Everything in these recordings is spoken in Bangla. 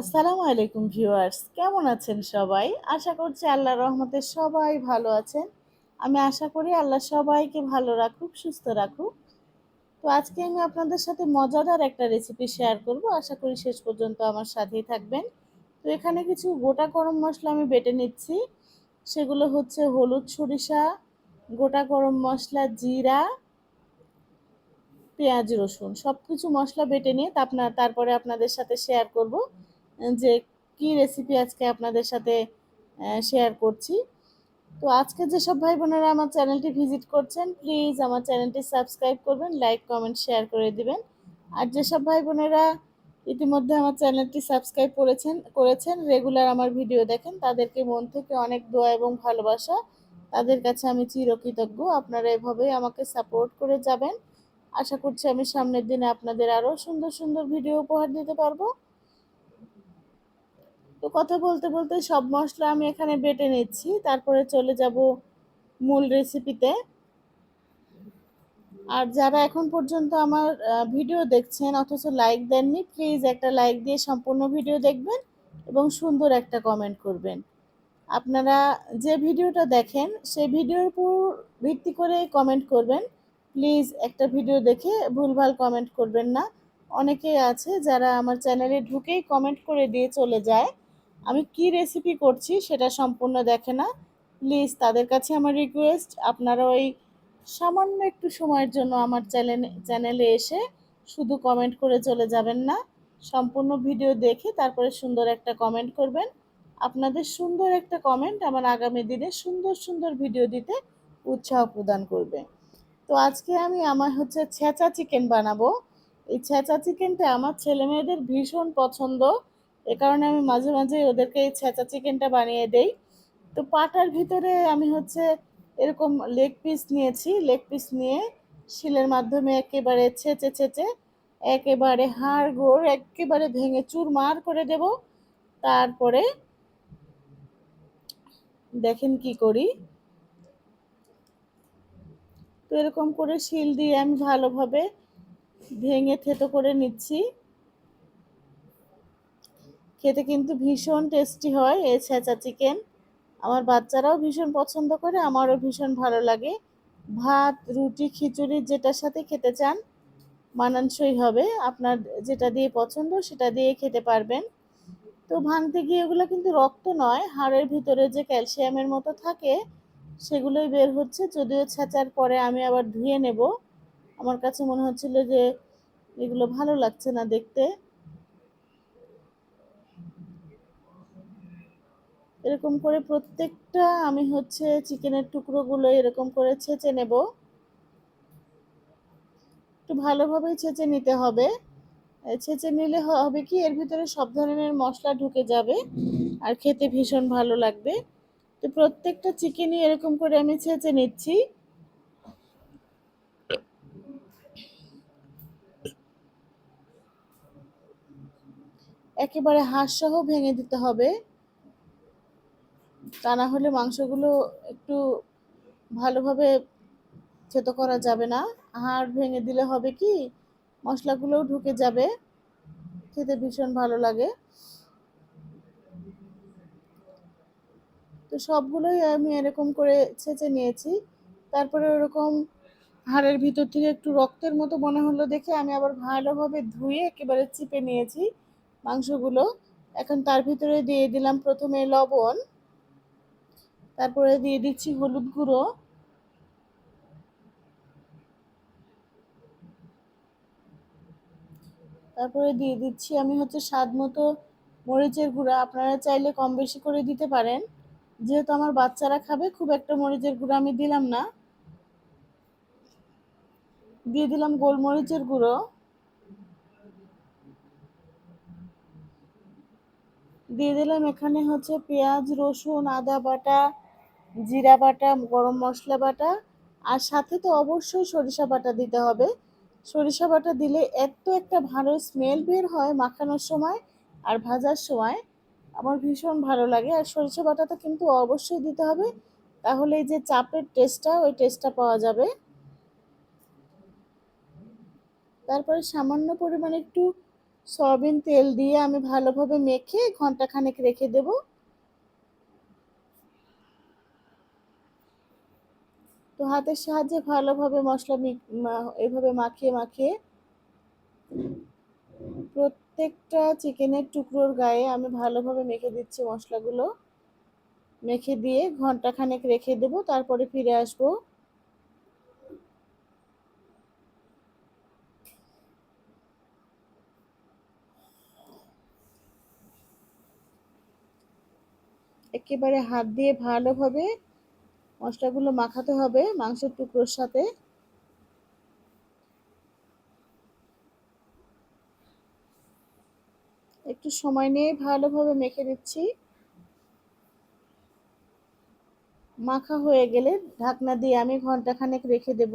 আসসালামু আলাইকুম ভিউয়ার্স, কেমন আছেন সবাই? আশা করছি আল্লাহর রহমতে সবাই ভালো আছেন। আমি আশা করি আল্লাহ সবাইকে ভালো রাখুক, সুস্থ রাখুক। তো আজকে আমি আপনাদের সাথে মজাদার একটা রেসিপি শেয়ার করব। আশা করি শেষ পর্যন্ত আমার সাথেই থাকবেন। তো এখানে কিছু গোটা গরম মশলা আমি বেটে নিচ্ছি। সেগুলো হচ্ছে হলুদ সরিষা, গোটা গরম মশলা, জিরা, পেঁয়াজ রসুন। সব কিছু মশলা বেটে নিয়ে আপনার তারপরে আপনাদের সাথে শেয়ার করব। যে কি রেসিপি আজকে আপনাদের সাথে শেয়ার করছি। তো আজকে যেসব ভাই বোনেরা আমার চ্যানেলটি ভিজিট করছেন প্লিজ আমার চ্যানেলটি সাবস্ক্রাইব করবেন লাইক কমেন্ট শেয়ার করে দিবেন। আর যেসব ভাই বোনেরা ইতিমধ্যে আমার চ্যানেলটি সাবস্ক্রাইব করেছেন করেছেন রেগুলার আমার ভিডিও দেখেন, তাদেরকে মন থেকে অনেক দোয়া এবং ভালোবাসা। তাদের কাছে আমি চিরকৃতজ্ঞ। আপনারা এভাবেই আমাকে সাপোর্ট করে যাবেন। আশা করছি আমি সামনের দিনে আপনাদের আরও সুন্দর সুন্দর ভিডিও উপহার দিতে পারব। তো কথা বলতে বলতে সব মশলা আমি এখানে বেটে নিচ্ছি। তারপরে চলে যাব মূল রেসিপিতে আর যারা এখন পর্যন্ত আমার ভিডিও দেখছেন অথচ লাইক দেননি প্লিজ একটা লাইক দিয়ে সম্পূর্ণ ভিডিও দেখবেন এবং সুন্দর একটা কমেন্ট করবেন। আপনারা যে ভিডিওটা দেখেন, সেই ভিডিওর উপর ভিত্তি করে কমেন্ট করবেন। প্লিজ একটা ভিডিও দেখে ভুলভাল কমেন্ট করবেন না। অনেকেই আছে যারা আমার চ্যানেলে ঢুকেই কমেন্ট করে দিয়ে চলে যায়। আমি কি রেসিপি করছি সেটা সম্পূর্ণ দেখে না। প্লিজ তাদের কাছে আমার রিকোয়েস্ট আপনারা ওই সামান্য একটু সময়ের জন্য আমার চ্যানেলে চ্যানেলে এসে শুধু কমেন্ট করে চলে যাবেন না। সম্পূর্ণ ভিডিও দেখে তারপরে সুন্দর একটা কমেন্ট করবেন। আপনাদের সুন্দর একটা কমেন্ট আমার আগামী দিনে সুন্দর সুন্দর ভিডিও দিতে উৎসাহ প্রদান করবে। তো আজকে আমি আমার হচ্ছে ছেঁচা চিকেন বানাবো। এই ছেঁচা চিকেনটা আমার ছেলে মেয়েদের ভীষণ পছন্দ। এ কারণে আমি মাঝে মাঝে ওদেরকে এই ছেঁচা চিকেনটা বানিয়ে দেই। তো পাটার ভিতরে আমি হচ্ছে এরকম লেগ পিস নিয়েছি লেগ পিস নিয়ে শিলের মাধ্যমে একেবারে ছেঁচে ছেঁচে, একেবারে হাড় গোড়, একেবারে ভেঙে চুরমার করে দেব। তারপরে দেখেন কি করি। তো এরকম করে শিল দিয়ে আমি ভালোভাবে ভেঙে থেতো করে নিচ্ছি। খেতে কিন্তু ভীষণ টেস্টি হয়, এই ছেঁচা চিকেন আমার বাচ্চারাও ভীষণ পছন্দ করে, আমারও ভীষণ ভালো লাগে। ভাত, রুটি, খিচুড়ি যেটার সাথে খেতে চান, মানানসই হবে। আপনার যেটা দিয়ে পছন্দ সেটা দিয়ে খেতে পারবেন। তো ভাঙতে গিয়ে এগুলো কিন্তু রক্ত নয়, হাড়ের ভিতরে যে ক্যালসিয়ামের মতো থাকে, সেগুলোই বের হচ্ছে। যদিও ছেঁচার পরে আমি আবার ধুয়ে নেব। আমার কাছে মনে হচ্ছিল যে এগুলো ভালো লাগছে না দেখতে। এরকম করে প্রত্যেকটা আমি হচ্ছে চিকেনের টুকরোগুলো এরকম করে ছেঁচে নেব। একটু ভালোভাবেই ছেঁচে নিতে হবে। ছেঁচে নিলে হবে কি, এর ভিতরে সব ধরনের মশলা ঢুকে যাবে আর খেতে ভীষণ ভালো লাগবে। তো প্রত্যেকটা চিকেনই এরকম করে আমি ছেঁচে নিচ্ছি। একেবারে হাঁস সহ ভেঙে দিতে হবে। তা না হলে মাংসগুলো একটু ভালোভাবে থেতো করা যাবে না। হাড় ভেঙে দিলে হবে কি, মশলাগুলোও ঢুকে যাবে। খেতে ভীষণ ভালো লাগে। তো সবগুলোই আমি এরকম করে ছেঁচে নিয়েছি। তারপরে ওরকম হাড়ের ভিতর থেকে একটু রক্তের মতো মনে হলো দেখে আমি আবার ভালোভাবে ধুয়ে একেবারে চিপে নিয়েছি মাংসগুলো। এখন তার ভিতরে দিয়ে দিলাম প্রথমে লবণ। তারপরে দিয়ে দিচ্ছি হলুদ গুঁড়ো। তারপরে দিয়ে দিচ্ছি আমি হচ্ছে স্বাদ মতো মরিচের গুঁড়া। আপনারা চাইলে কম বেশি করে দিতে পারেন। যেহেতু আমার বাচ্চারা খাবে, খুব একটা মরিচের গুঁড়ো আমি দিলাম না। দিয়ে দিলাম গোলমরিচের গুঁড়ো। দিয়ে দিলাম এখানে হচ্ছে পেঁয়াজ, রসুন, আদা বাটা জিরা বাটা, গরম মশলা বাটা আর সাথে তো অবশ্যই সরিষা বাটা দিতে হবে। সরিষা বাটা দিলে এত একটা ভালো স্মেল বের হয় মাখানোর সময় আর ভাজার সময়। আমার ভীষণ ভালো লাগে আর সরিষা বাটাটা কিন্তু অবশ্যই দিতে হবে। তাহলে এই যে চাপের টেস্টটা ওই টেস্টটা পাওয়া যাবে। তারপরে সামান্য পরিমাণে একটু সয়াবিন তেল দিয়ে আমি ভালোভাবে মেখে ঘন্টাখানেক রেখে দেব। তো হাতের সাহায্যে ভালোভাবে মশলা এভাবে মাখিয়ে মাখিয়ে প্রত্যেকটা চিকেনের টুকরোর গায়ে আমি ভালোভাবে মেখে দিচ্ছি মশলাগুলো। মেখে দিয়ে ঘন্টাখানেক রেখে দেব, তারপরে ফিরে আসব। একেবারে হাত দিয়ে ভালোভাবে মশলাগুলো মাখাতে হবে মাংসের টুকরোর সাথে। একটু সময় নিয়ে ভালোভাবে মেখে নিচ্ছি। মাখা হয়ে গেলে ঢাকনা দিয়ে আমি ঘন্টাখানেক রেখে দেব।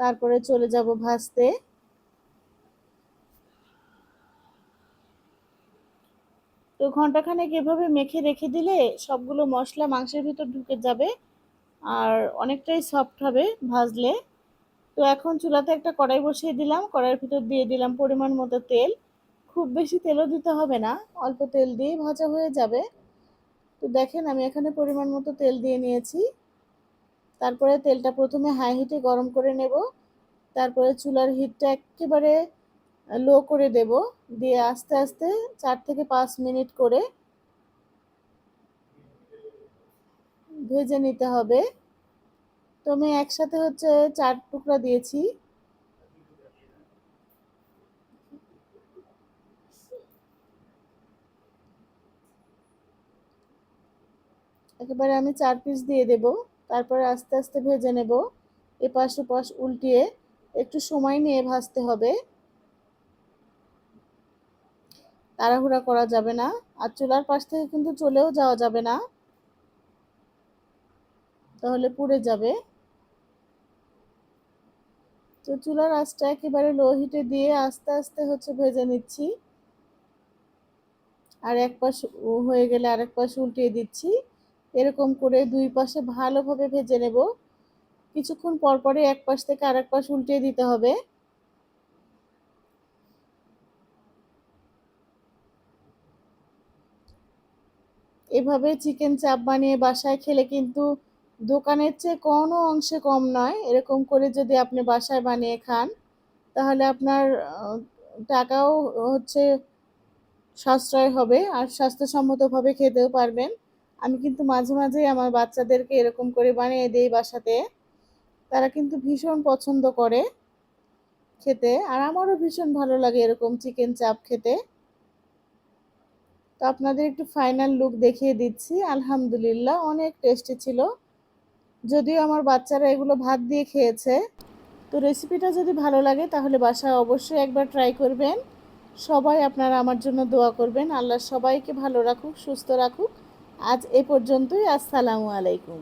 তারপরে চলে যাব ভাজতে। তো ঘন্টাখানেক এভাবে মেখে রেখে দিলে সবগুলো মশলা মাংসের ভিতর ঢুকে যাবে। আর অনেকটাই সফট হবে ভাজলে। তো এখন চুলাতে একটা কড়াই বসিয়ে দিলাম, কড়াইয়ের ভিতর দিয়ে দিলাম পরিমাণ মতো তেল। খুব বেশি তেলও দিতে হবে না, অল্প তেল দিয়েই ভাজা হয়ে যাবে। তো দেখেন আমি এখানে পরিমাণ মতো তেল দিয়ে নিয়েছি। তারপরে তেলটা প্রথমে হাই হিটে গরম করে নেব। তারপরে চুলার হিটটা একেবারে লো করে দেব। দিয়ে আস্তে আস্তে চার থেকে পাঁচ মিনিট করে ভেজে নিতে হবে। তো আমি একসাথে হচ্ছে চার টুকরা দিয়েছি। একেবারে আমি চার পিস দিয়ে দেব। তারপরে আস্তে আস্তে ভেজে নেব। এপাশ ওপাশ উল্টিয়ে একটু সময় নিয়ে ভাজতে হবে। তাড়াহুড়া করা যাবে না। আর চুলার পাশ থেকে কিন্তু চলেও যাওয়া যাবে না। তাহলে পুড়ে যাবে। তো চুলার আঁচটা একেবারে লো হিটে দিয়ে আস্তে আস্তে হচ্ছে ভেজে নিচ্ছি। আর এক পাশ হয়ে গেলে আরেক পাশ উল্টিয়ে দিচ্ছি। এরকম করে দুই পাশে ভালোভাবে ভেজে নেব। কিছুক্ষণ পর পরে এক পাশ থেকে আরেক পাশ উল্টিয়ে দিতে হবে। এভাবে চিকেন চাপ বানিয়ে বাসায় খেলে কিন্তু দোকানের চেয়ে কোনো অংশে কম নয়। এরকম করে যদি আপনি বাসায় বানিয়ে খান, তাহলে আপনার টাকাও হচ্ছে সাশ্রয় হবে আর স্বাস্থ্যসম্মতভাবে খেতেও পারবেন। আমি কিন্তু মাঝে মাঝেই আমার বাচ্চাদেরকে এরকম করে বানিয়ে দিই বাসাতে। তারা কিন্তু ভীষণ পছন্দ করে খেতে আর আমারও ভীষণ ভালো লাগে এরকম চিকেন চাপ খেতে। তো আপনাদের একটু ফাইনাল লুক দেখিয়ে দিচ্ছি। আলহামদুলিল্লাহ, অনেক টেস্টি ছিল। যদিও আমার বাচ্চারা এগুলো ভাত দিয়ে খেয়েছে। তো রেসিপিটা যদি ভালো লাগে, তাহলে বাসায় অবশ্যই একবার ট্রাই করবেন। সবাই আপনারা আমার জন্য দোয়া করবেন। আল্লাহ সবাইকে ভালো রাখুক, সুস্থ রাখুক। আজ এ পর্যন্তই। আসসালামু আলাইকুম।